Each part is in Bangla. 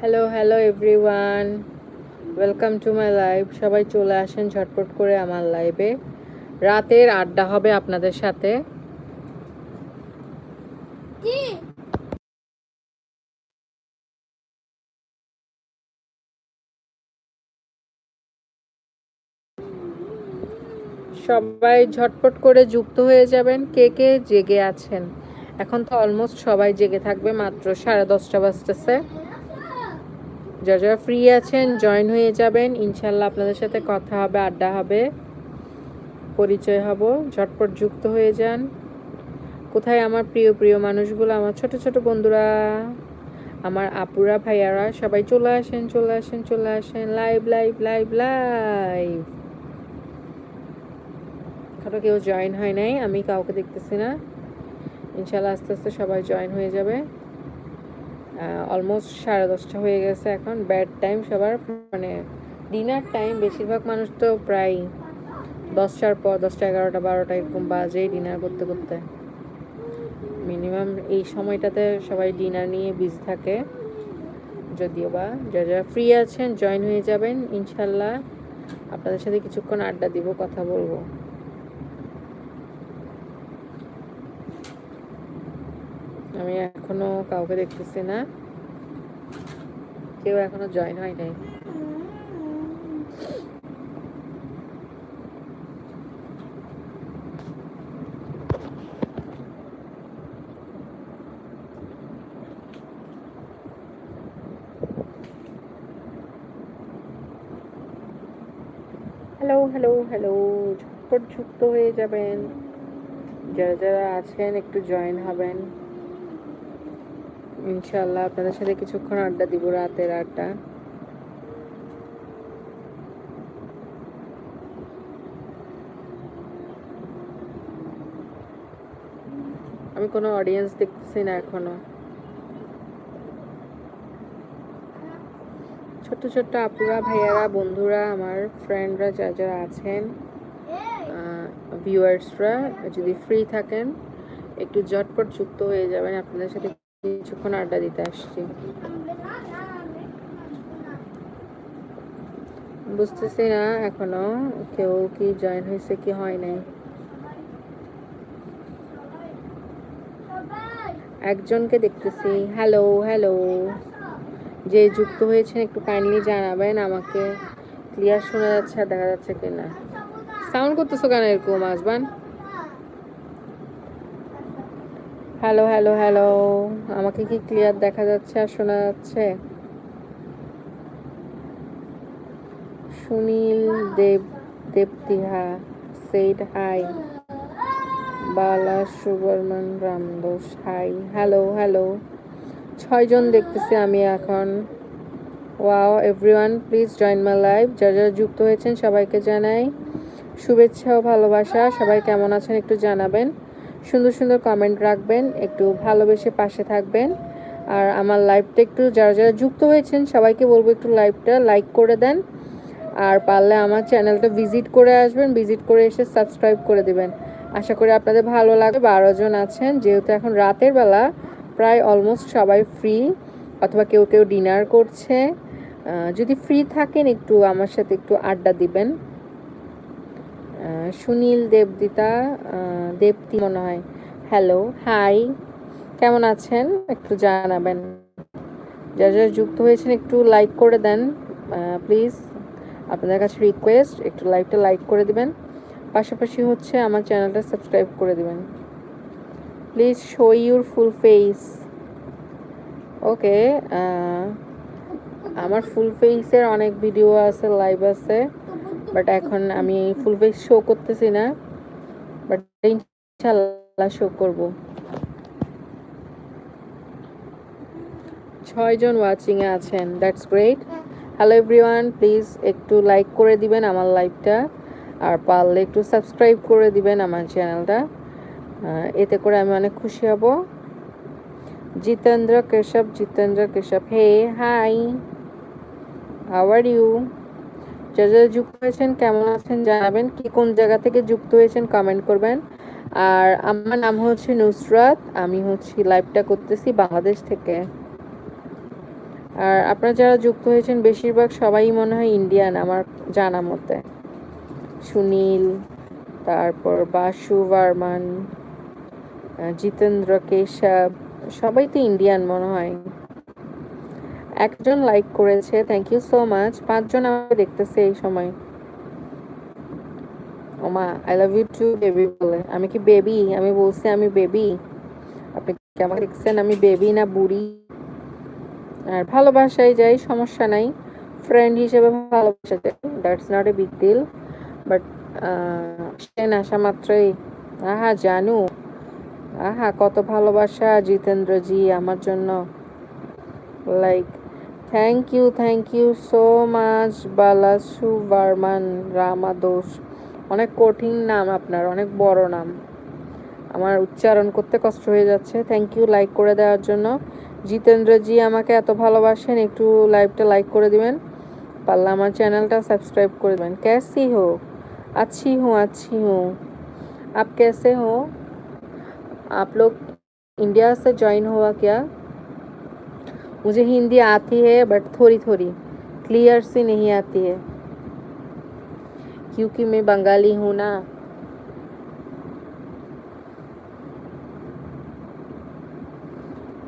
Hello hello everyone welcome to my live সবাই চলে আসেন ঝটপট করে আমার লাইভে রাতের আড্ডা হবে আপনাদের সাথে। সবাই ঝটপট করে যুক্ত হয়ে যাবেন। কে কে জেগে আছেন? এখন তো অলমোস্ট সবাই জেগে থাকবে মাত্র সাড়ে দশটা বাজতেছে। যারা যারা ফ্রি আছেন জয়েন হয়ে যাবেন। ইনশাল্লাহ আপনাদের সাথে কথা হবে, আড্ডা হবে। পরিচয় হব, ঝটপট যুক্ত হয়ে যান। কোথায় আমার প্রিয় প্রিয় মানুষগুলো? আমার ছোট ছোট বন্ধুরা, আমার আপুরা, ভাইয়ারা, সবাই চলে আসেন চলে আসেন চলে আসেন। লাইভ লাইভ লাইভ লাইভ এখনও কেউ জয়েন হয় নাই, আমি কাউকে দেখতেছি না। ইনশাল্লাহ আস্তে আস্তে সবাই জয়েন হয়ে যাবে। অলমোস্ট সাড়ে দশটা হয়ে গেছে এখন ব্যাড টাইম সবার মানে ডিনার টাইম বেশিরভাগ মানুষ তো প্রায় দশটার পর দশটা, এগারোটা, বারোটা এরকম বাজেই ডিনার করতে করতে। মিনিমাম এই সময়টাতে সবাই ডিনার নিয়ে বিজি থাকে, যদিও বা যারা যারা ফ্রি আছেন জয়েন হয়ে যাবেন, ইনশাল্লাহ আপনাদের সাথে কিছুক্ষণ আড্ডা দিব, কথা বলব। আমি এখনও কাউকে দেখতেছি না। কেউ এখনও জয়েন হয় নাই। হ্যালো হ্যালো হ্যালো ঝটপট যুক্ত হয়ে যাবেন। যারা যারা আছেন, একটু জয়েন হবেন। ইনশাল্লাহ আপনাদের সাথে কিছুক্ষণ আড্ডা দিব রাতের আড্ডা। আমি কোনো অডিয়েন্স দেখতেছি না এখনও। ছোট্ট ছোট্ট আপুরা, ভাইয়ারা, বন্ধুরা, আমার ফ্রেন্ডরা যারা যারা আছেন ভিউয়ার্সরা যদি ফ্রি থাকেন, একটু জটপট যুক্ত হয়ে যাবেন, আপনাদের সাথে কিছুক্ষণ আড্ডা দিতে আসছি। বুঝতেছি না এখনও কেউ কি জয়েন হয়েছে, কি হয় নাই। একজনকে দেখতেছি। হ্যালো হ্যালো যে যুক্ত হয়েছেন, একটু কাইন্ডলি জানাবেন আমাকে। ক্লিয়ার শোনা যাচ্ছে আর দেখা যাচ্ছে কিনা। সাউন্ড করতেছো কেন এরকম আসবান হ্যালো হ্যালো হ্যালো আমাকে কি ক্লিয়ার দেখা যাচ্ছে আর শোনা যাচ্ছে? Sunil Dev দেবতিহা said hi Bala Subramanian Ramdas hi hello hello ছয়জন দেখতেছি আমি এখন। Wow everyone please join my live যারা যারা যুক্ত হয়েছেন সবাইকে জানাই শুভেচ্ছা ও ভালোবাসা। সবাই কেমন আছেন একটু জানাবেন। সুন্দর সুন্দর কমেন্ট রাখবেন, একটু ভালোবেসে পাশে থাকবেন। আর আমার লাইভটা একটু যারা যারা যুক্ত হয়েছেন, সবাইকে বলব একটু লাইভটা লাইক করে দেন। আর পারলে আমার চ্যানেলটা ভিজিট করে আসবেন ভিজিট করে এসে সাবস্ক্রাইব করে দেবেন। আশা করি আপনাদের ভালো লাগবে। বারো জন আছেন, যেহেতু এখন রাতের বেলা, প্রায় অলমোস্ট সবাই ফ্রি অথবা কেউ কেউ ডিনার করছে। যদি ফ্রি থাকেন, একটু আমার সাথে একটু আড্ডা দিবেন। সুনীল দেবদিতা দেবতি মনে হয়। হ্যালো হাই কেমন আছেন? একটু জানাবেন। যারা যারা যুক্ত হয়েছেন একটু লাইক করে দেন প্লিজ আপনাদের কাছে রিকোয়েস্ট একটু লাইভটা লাইক করে দিবেন। পাশাপাশি হচ্ছে আমার চ্যানেলটা সাবস্ক্রাইব করে দিবেন। Please show your full face okay আমার ফুল ফেসের অনেক ভিডিও আছে লাইভ আছে। বাট এখন আমি ফুল ফেস শো করতেছি না বাট ইনশাল্লাহ শো করব। ছয়জন ওয়াচিংয়ে আছেন that's great hello everyone please একটু লাইক করে দিবেন আমার লাইভটা আর পারলে একটু সাবস্ক্রাইব করে দিবেন আমার চ্যানেলটা এতে করে আমি অনেক খুশি হব। Jitendra Keshav Jitendra Keshav hey hi how are you যারা যারা যুক্ত হয়েছেন, কেমন আছেন জানাবেন, কি কোন জায়গা থেকে যুক্ত হয়েছেন কমেন্ট করবেন। আর আমার নাম হচ্ছে নুসরাত, আমি হচ্ছে লাইভটা করতেছি বাংলাদেশ থেকে। আর আপনারা যারা যুক্ত হয়েছেন, বেশিরভাগ সবাই মনে হয় ইন্ডিয়ান আমার জানা মতে। সুনীল, তারপর বাসু বর্মন জিতেন্দ্র কেশব, সবাই তো ইন্ডিয়ান মনে হয়। একজন লাইক করেছে থ্যাংক ইউ সো মাচ পাঁচজন আমাকে দেখতেছে এই সময়। ওমা I love you too baby বলে। আমি কি বেবি আমি বলছি আমি বেবি আপনি কি আমাকে দেখছেন? আমি বেবি না বুড়ি? আর ভালোবাসায় যাই, সমস্যা নাই। ফ্রেন্ড হিসেবে ভালোবাসা যাই that's not a big deal but Sen আসা মাত্রই। আহা, জানু। আহা, কত ভালোবাসা জিতেন্দ্রজি আমার জন্য। Like thank you thank you so much Balasu Barman Ramadosh অনেক কঠিন নাম আপনার অনেক বড় নাম আমার উচ্চারণ করতে কষ্ট হয়ে যাচ্ছে থ্যাংক ইউ লাইক করে দেওয়ার জন্য জিতেন্দ্রজি আমাকে এত ভালোবাসেন একটু লাইভটা লাইক করে দিবেন পারলে আমার চ্যানেলটা সাবস্ক্রাইব করে দেবেন कैसी हो अच्छी हूँ अच्छी हूँ आप कैसे हो आप लोग इंडिया से ज्वाइन हुआ क्या मुझे हिंदी आती है बट थोड़ी थोड़ी क्लियर सी नहीं आती है। क्योंकि मैं बंगाली हूँ ना।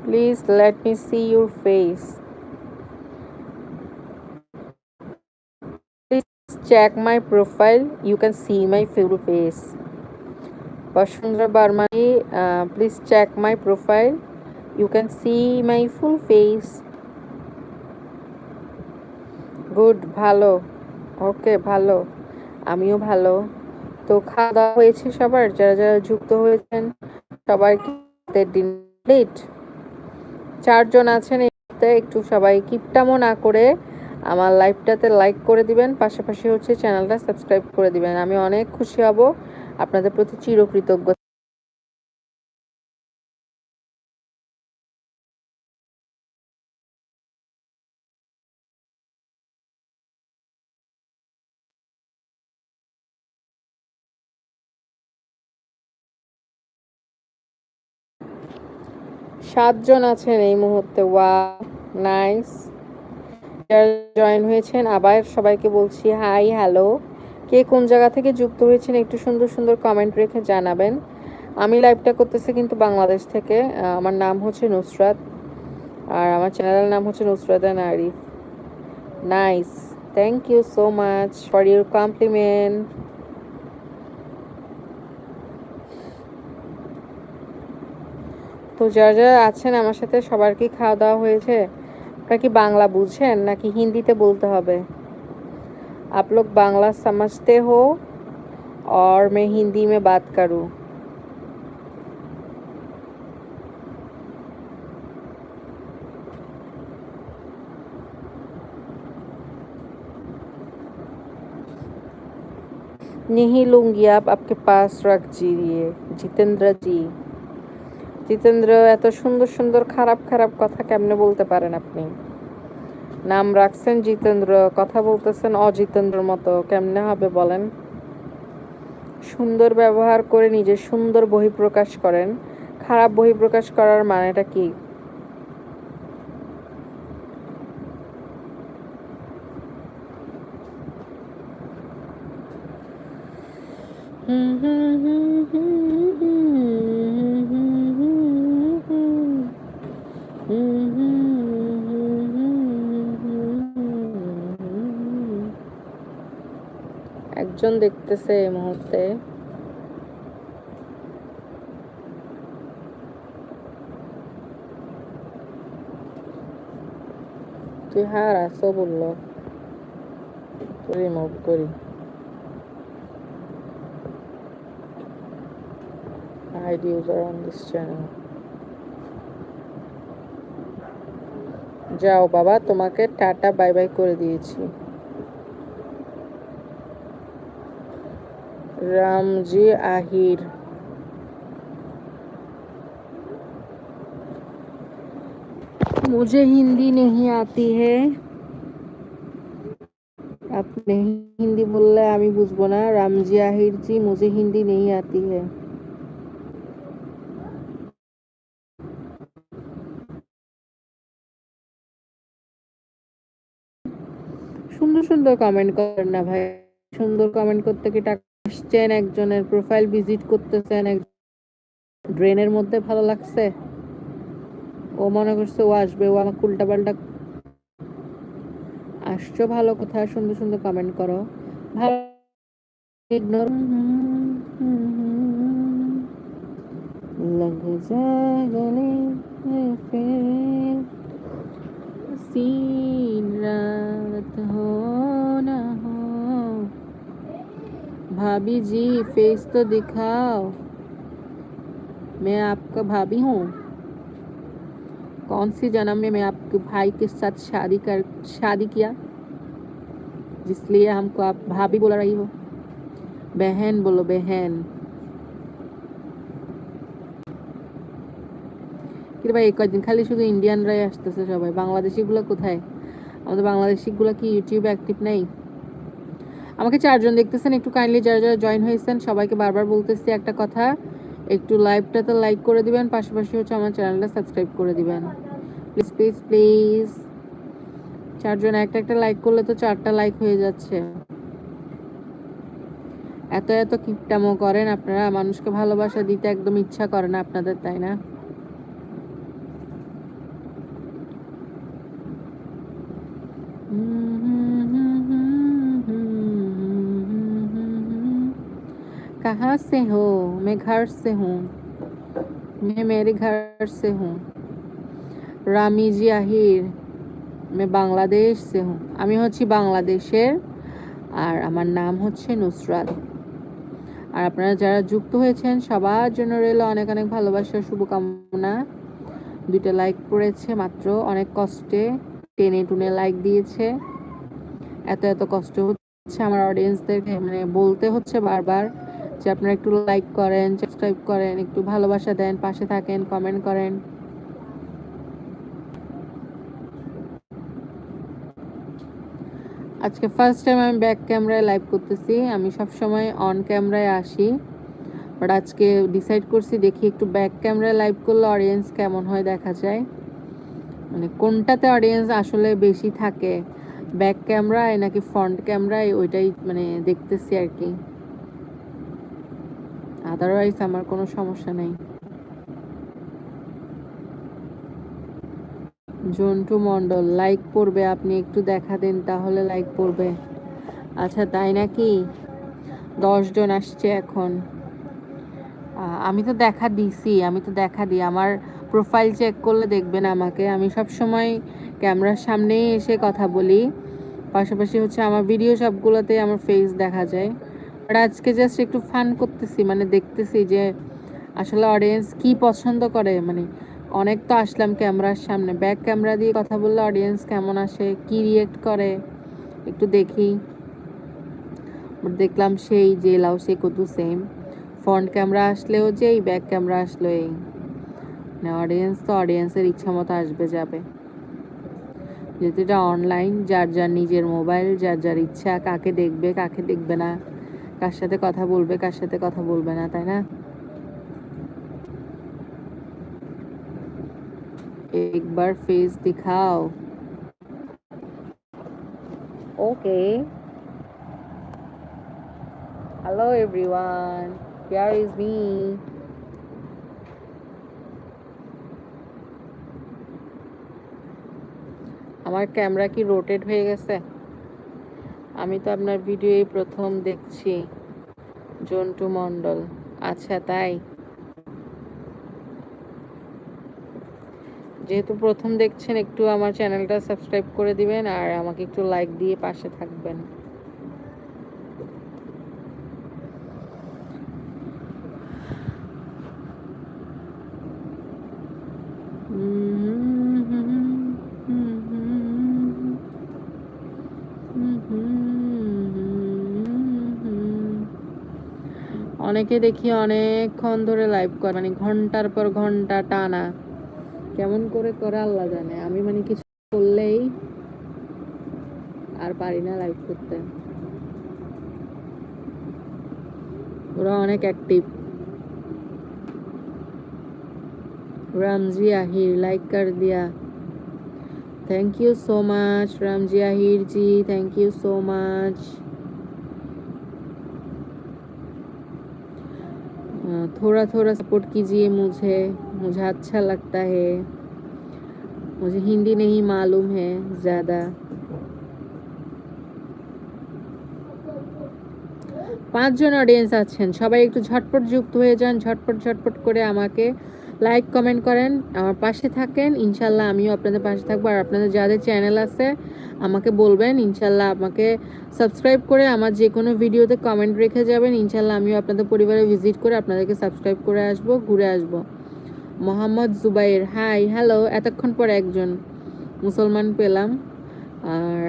Please let me see your face check my profile you can see my full face Vasundhara Verma ji please check my profile You can see my full face. Good ভালো। ওকে ভালো। আমিও ভালো। তো খাওয়া দাওয়া হয়েছে সবার? যারা যারা যুক্ত হয়েছেন, সবাই ডিলিট চারজন আছেন মুহূর্তে, একটু সবাই কিপটামো না করে আমার লাইভটাতে লাইক করে দিবেন। পাশাপাশি হচ্ছে চ্যানেলটা সাবস্ক্রাইব করে দিবেন। আমি অনেক খুশি হব। আপনাদের প্রতি চিরকৃতজ্ঞ। সাতজন আছেন এই মুহূর্তে। ওয়া নাইস। জয়েন হয়েছেন, আবার সবাইকে বলছি হাই হ্যালো কে কোন জায়গা থেকে যুক্ত হয়েছেন, একটু সুন্দর সুন্দর কমেন্ট রেখে জানাবেন। আমি লাইভটা করতেছি কিন্তু বাংলাদেশ থেকে। আমার নাম হচ্ছে নুসরাত, আর আমার চ্যানেলের নাম হচ্ছে Nusrat and Arif. Nice thank you so much for your compliment তো যারা যারা আছেন আমার সাথে সবার কি খাওয়া দাওয়া হয়েছে আপনারা কি বাংলা বুঝেন নাকি হিন্দিতে বলতে হবে आप लोग बांग्ला समझते हो और मैं हिंदी में बात करूं नहीं लूंगी आप आपके पास रख दीजिए जितेंद्र जी জিতেন্দ্র, এত সুন্দর সুন্দর খারাপ খারাপ কথা কেমনে বলতে পারেন আপনি? নাম রাখছেন জিতেন্দ্র, কথা বলতেছেন অজিতেন্দ্রর মতো, কেমনে হবে বলেন? সুন্দর ব্যবহার করে নিজের সুন্দর বহিঃপ্রকাশ করেন। খারাপ বহিঃপ্রকাশ করার মানেটা কি? একজন দেখতেছে এই মুহূর্তে। তুই হার আসো বলল। রিমুভ করি। Hide user on this channel. যাও বাবা, তোমাকে টাটা, বাই বাই করে দিয়েছি। রামজি আহির। मुझे হিন্দি नहीं आती है আপনি হিন্দি বললে আমি বুঝব না। রামজি আহির জি, মুঝে হিন্দি নেই আতি হ্যাঁ সুন্দর সুন্দর কমেন্ট করেন না ভাই। সুন্দর কমেন্ট করতে কি টাকা আসছেন, একজনের প্রোফাইল ভিজিট করতেছেন, এক ড্রেনের মধ্যে ভালো লাগছে? ও মনে করছে ও আসবে, ও আমাকে উল্টাপাল্টা আসছো, ভালো কথা, সুন্দর সুন্দর কমেন্ট করো। ভালো ইগনোর লগ জাগলে ফের সি भाभी जी फेस तो दिखाओ मैं आपका भाभी हूँ कौन सी जन्म में मैं आपके भाई के साथ शादी कर शादी किया जिसलिए हमको आप भाभी बोल रही हो बहन बोलो बहन কিন্তু ভাই এই কয়েকদিন খালি শুধু ইন্ডিয়ানরাই আসতেছে সবাই বাংলাদেশিগুলো কোথায় আমাদের বাংলাদেশিগুলো কি ইউটিউবে অ্যাক্টিভ নেই আমাকে চারজন দেখতেছেন, একটু কাইন্ডলি যারা যারা জয়েন হয়েছেন, সবাইকে বারবার বলতেছি একটা কথা, একটু লাইভটাতে লাইক করে দিবেন, পাশাপাশি হচ্ছে আমার চ্যানেলটা সাবস্ক্রাইব করে দিবেন। প্লিজ প্লিজ প্লিজ চারজন একটা একটা লাইক করলে তো চারটা লাইক হয়ে যাচ্ছে। এত এত কিপটামো করেন আপনারা, মানুষকে ভালোবাসা দিতে একদম ইচ্ছা করে না আপনাদের, তাই না? कहाँ से हो मैं घर से हूँ मैं मेरे घर से हूँ রামি জি আহির मैं বাংলাদেশ से हूँ আমি হচ্ছি বাংলাদেশের আর আমার নাম হচ্ছে নুসরাত আর আপনারা যারা যুক্ত হয়েছেন সবার জন্য রইল অনেক অনেক ভালোবাসা শুভকামনা দুইটা লাইক পড়েছে মাত্র অনেক কষ্টে টেনে টুনে লাইক দিয়েছে এত এত কষ্ট হচ্ছে আমার অডিয়েন্সদেরকে মানে বলতে হচ্ছে বারবার যে আপনারা একটু লাইক করেন সাবস্ক্রাইব করেন, একটু ভালোবাসা দেন, পাশে থাকেন কমেন্ট করেন। আজকে ফার্স্ট টাইম আমি ব্যাক ক্যামেরায় লাইভ করতেছি। আমি সব সময় অন ক্যামেরায় আসি। বাট আজকে ডিসাইড করছি দেখি একটু ব্যাক ক্যামেরায় লাইভ করলে অডিয়েন্স কেমন হয় দেখা যায়। মানে কোনটাতে অডিয়েন্স আসলে বেশি থাকে? ব্যাক ক্যামেরায় নাকি ফ্রন্ট ক্যামেরায় ওইটাই মানে দেখতেছি আর কি। আদারওয়াইজ আমার কোনো সমস্যা নেই। জন্টু মণ্ডল লাইক পড়বে, আপনি একটু দেখা দেন, তাহলে লাইক পড়বে। আচ্ছা তাই নাকি? জন আসছে এখন। আমি তো দেখা দিছি, আমি তো দেখা দিই। আমার প্রোফাইল চেক করলে দেখবেন আমাকে। আমি সব সময় ক্যামেরার সামনেই এসে কথা বলি। পাশাপাশি হচ্ছে আমার ভিডিও সবগুলোতে আমার ফেস দেখা যায়। আর আজকে জাস্ট একটু ফান করতেছি মানে দেখতেছি যে আসলে অডিয়েন্স কি পছন্দ করে। মানে অনেক তো আসলাম ক্যামেরার সামনে। ব্যাক ক্যামেরা দিয়ে কথা বললে অডিয়েন্স কেমন আসে, কি রিয়েক্ট করে? একটু দেখি। দেখলাম সেই যে লাউ, সে কত সেম ফ্রন্ট ক্যামেরা আসলেও যে এই ব্যাক ক্যামেরা আসলো এই। মানে অডিয়েন্স তো অডিয়েন্সের ইচ্ছা মতো আসবে, যাবে। যেহেতু এটা অনলাইন যার যার নিজের মোবাইল যার যার ইচ্ছা, কাকে দেখবে কাকে দেখবে না। কার সাথে কথা বলবে কার সাথে কথা বলবে না তাই না? একবার ফেস দেখাও। Okay hello everyone here is me আমার ক্যামেরা কি রোটেট হয়ে গেছে? আমি তো আপনার ভিডিও প্রথম দেখছি। জন্টু মণ্ডল। আচ্ছা তাই? যেহেতু প্রথম দেখছেন, একটু আমার চ্যানেলটা সাবস্ক্রাইব করে দিবেন আর আমাকে একটু লাইক দিয়ে পাশে থাকবেন। অনেকে দেখি অনেকক্ষণ ধরে লাইভ করে মানে ঘণ্টার পর ঘণ্টা টানা। কেমন করে করে আল্লাহ জানে। আমি মানে কিছু করলেই আর পারি না লাইভ করতে। ওরা অনেক অ্যাক্টিভ রামজি আহির লাইক কর দিয়া। Thank you so much Ramji Ahir ji thank you so much थोड़ा थोड़ा सपोर्ट कीजिए मुझे मुझे अच्छा लगता है मुझे हिंदी नहीं मालूम है ज़्यादा পাঁচজন অডিয়েন্স আছেন সবাই একটু ঝটপট যুক্ত হয়ে যান ঝটপট ঝটপট করে আমাকে লাইক কমেন্ট করেন, আমার পাশে থাকেন। ইনশাল্লাহ আমিও আপনাদের পাশে থাকব। আর আপনাদের যাদের চ্যানেল আছে, আমাকে বলবেন। ইনশাল্লাহ আমাকে সাবস্ক্রাইব করে আমার যে কোনো ভিডিওতে কমেন্ট রেখে যাবেন। ইনশাল্লাহ আমিও আপনাদের পরিবারে ভিজিট করে আপনাদেরকে সাবস্ক্রাইব করে আসব, ঘুরে আসব। মোহাম্মদ জুবাইর হাই হ্যালো এতক্ষণ পর একজন মুসলমান পেলাম। আর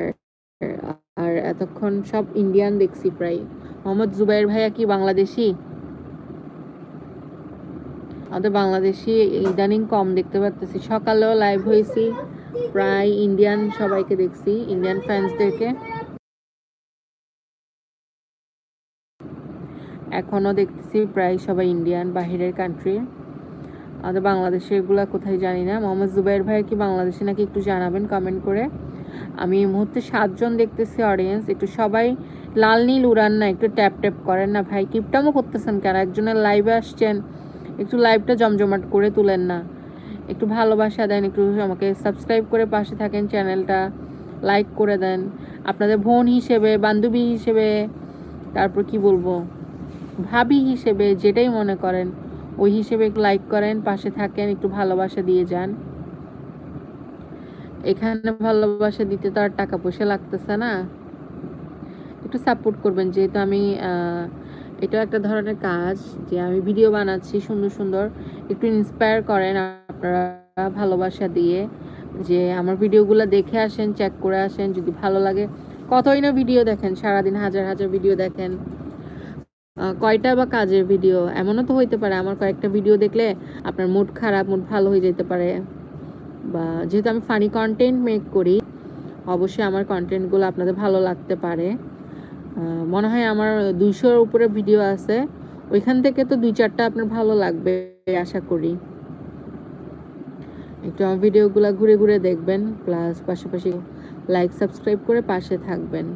আর এতক্ষণ সব ইন্ডিয়ান দেখছি প্রায়। মোহাম্মদ জুবাইর ভাইয়া কি বাংলাদেশি? আমাদের বাংলাদেশি ইদানিং কম দেখতে পারতেছি। সকালেও লাইভ হয়েছি, প্রায় ইন্ডিয়ান সবাইকে দেখছি ইন্ডিয়ান ফ্যান্সদেরকে এখনও দেখতেছি প্রায় সবাই ইন্ডিয়ান বাহিরের কান্ট্রি আমাদের বাংলাদেশের এগুলা কোথায় জানি না। মোহাম্মদ জুবাইর ভাই কি বাংলাদেশে নাকি একটু জানাবেন কমেন্ট করে। আমি এই মুহূর্তে সাতজন দেখতেছি অডিয়েন্স একটু সবাই লাল নীল উড়ান না, একটু ট্যাপ ট্যাপ করেন না ভাই। কিপটামও করতেছেন কেন? একজনের লাইভে আসছেন একটু লাইভটা জমজমাট করে তুলেন না। একটু ভালোবাসা দেন, একটু আমাকে সাবস্ক্রাইব করে পাশে থাকেন চ্যানেলটা লাইক করে দেন। আপনাদের বোন হিসেবে, বান্ধবী হিসেবে, তারপর কি বলব? ভাবি হিসেবে যেটাই মনে করেন, ওই হিসেবে একটু লাইক করেন, পাশে থাকেন, একটু ভালোবাসা দিয়ে যান। এখানে ভালোবাসা দিতে তো আর টাকা পয়সা লাগতেছে না। একটু সাপোর্ট করবেন, যেহেতু আমি এটা একটা ধরনের কাজ যে আমি ভিডিও বানাচ্ছি সুন্দর সুন্দর। একটু ইন্সপায়ার করেন আপনারা ভালোবাসা দিয়ে যে আমার ভিডিওগুলো দেখে আসেন চেক করে আসেন, যদি ভালো লাগে। কতই না ভিডিও দেখেন, সারাদিন হাজার হাজার ভিডিও দেখেন। কয়টা বা কাজের ভিডিও? এমনও তো হইতে পারে, আমার কয়েকটা ভিডিও দেখলে আপনার মুড খারাপ মুড ভালো হয়ে যেতে পারে। বা যেহেতু আমি ফানি কন্টেন্ট মেক করি, অবশ্যই আমার কন্টেন্টগুলো আপনাদের ভালো লাগতে পারে। মনে হয় আমার দুইশোর উপরে ভিডিও আছে। ওইখান থেকে তো দুই চারটা আপনার ভালো লাগবে, আশা করি। একটু আমার ভিডিওগুলো ঘুরে ঘুরে দেখবেন প্লাস পাশাপাশি লাইক সাবস্ক্রাইব করে পাশে থাকবেন।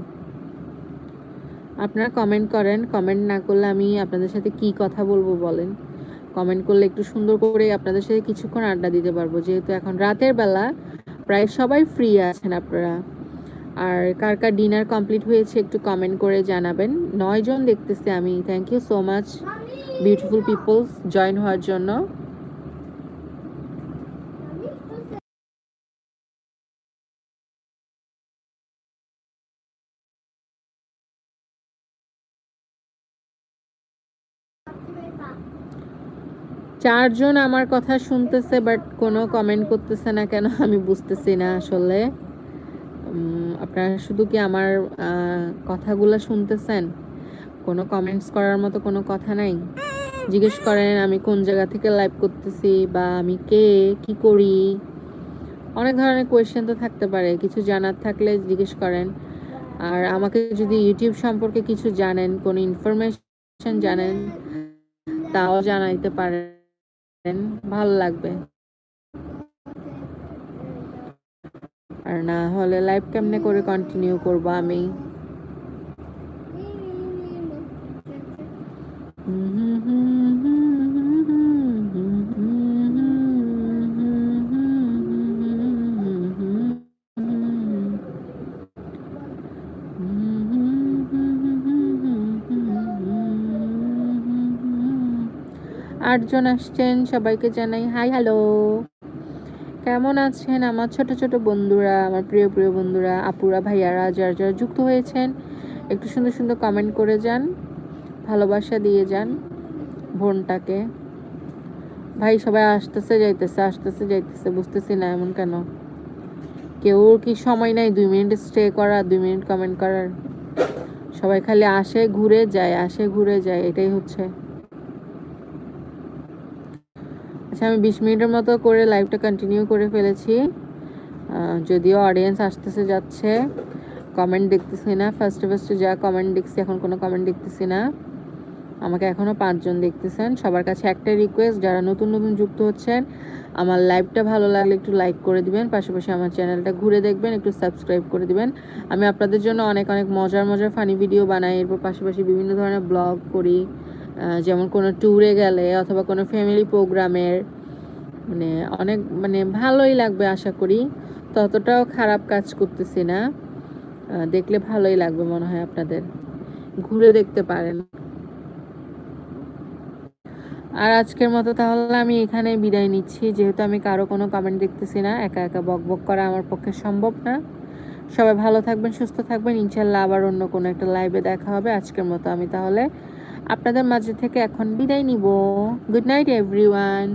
আপনারা কমেন্ট করেন কমেন্ট না করলে আমি আপনাদের সাথে কি কথা বলব বলেন? কমেন্ট করলে একটু সুন্দর করে আপনাদের সাথে কিছুক্ষণ আড্ডা দিতে পারব, যেহেতু এখন রাতের বেলা, প্রায় সবাই ফ্রি আছেন আপনারা। আর কার কার ডিনার কমপ্লিট হয়েছে একটু কমেন্ট করে জানাবেন। নয়জন দেখতেছি আমি। Thank you so much beautiful peoples join হওয়ার জন্য। চারজন আমার কথা শুনতেছে বাট কোনো কমেন্ট করতেছে না কেন, আমি বুঝতেছি না আসলে। আপনারা শুধু কি আমার কথাগুলো শুনতেছেন? কোনো কমেন্টস করার মতো কোনো কথা নাই? জিজ্ঞেস করেন, আমি কোন জায়গা থেকে লাইভ করতেছি বা আমি কে, কি করি? অনেক ধরনের কোয়েশ্চেন তো থাকতে পারে, কিছু জানার থাকলে জিজ্ঞেস করেন। আর আমাকে যদি ইউটিউব সম্পর্কে কিছু জানেন, কোনো ইনফরমেশন জানেন, তাও জানাইতে পারেন, ভালো লাগবে। আর না হলে লাইভ কেমনে করে কন্টিনিউ করব আমি? আটজন আসছেন, সবাইকে জানাই হাই হ্যালো কেমন আছেন? আমার ছোট ছোট বন্ধুরা, আমার প্রিয় প্রিয় বন্ধুরা, আপুরা, ভাইয়ারা, যারা যারা যুক্ত হয়েছেন, একটু সুন্দর সুন্দর কমেন্ট করে যান, ভালোবাসা দিয়ে যান বোনটাকে। ভাই, সবাই আসতেছে, যাইতেছে আসতেছে, যাইতেছে, বুঝতেছি না এমন কেন? কেউ কি সময় নাই দুই মিনিট স্টে করার, দুই মিনিট কমেন্ট করার? সবাই খালি আসে, ঘুরে যায়, আসে, ঘুরে যায়, এটাই হচ্ছে। আচ্ছা আমি বিশ মিনিটের মতো করে লাইভটা কন্টিনিউ করে ফেলেছি। যদিও অডিয়েন্স আসতেছে, যাচ্ছে। কমেন্ট দেখতেছি না। ফার্স্টে ফার্স্টে যা কমেন্ট দেখছি, এখন কোনো কমেন্ট দেখতেছি না। আমাকে এখনও পাঁচজন দেখতেছেন। সবার কাছে একটাই রিকোয়েস্ট যারা নতুন নতুন যুক্ত হচ্ছেন, আমার লাইভটা ভালো লাগলে একটু লাইক করে দিবেন। পাশাপাশি আমার চ্যানেলটা ঘুরে দেখবেন, একটু সাবস্ক্রাইব করে দিবেন। আমি আপনাদের জন্য অনেক অনেক মজার মজার ফানি ভিডিও বানাই। এরপর পাশাপাশি বিভিন্ন ধরনের ব্লগ করি। যেমন কোনো ট্যুরে গেলে অথবা কোনো ফ্যামিলি প্রোগ্রামের মানে অনেক মানে ভালোই লাগবে আশা করি। ততটাও খারাপ কাজ করতেছি না। দেখলে ভালোই লাগবে মনে হয় আপনাদের। ঘুরে দেখতে পারেন। আর আজকের মতো তাহলে আমি এখানে বিদায় নিচ্ছি। যেহেতু আমি কারও কোনো কমেন্ট দেখতেছি না, একা একা বক বক করা আমার পক্ষে সম্ভব না। সবাই ভালো থাকবেন, সুস্থ থাকবেন। ইনশাল্লাহ আবার অন্য কোনো একটা লাইভে দেখা হবে। আজকের মতো আমি তাহলে আপনাদের মাঝে থেকে এখন বিদায় নিব। Good night everyone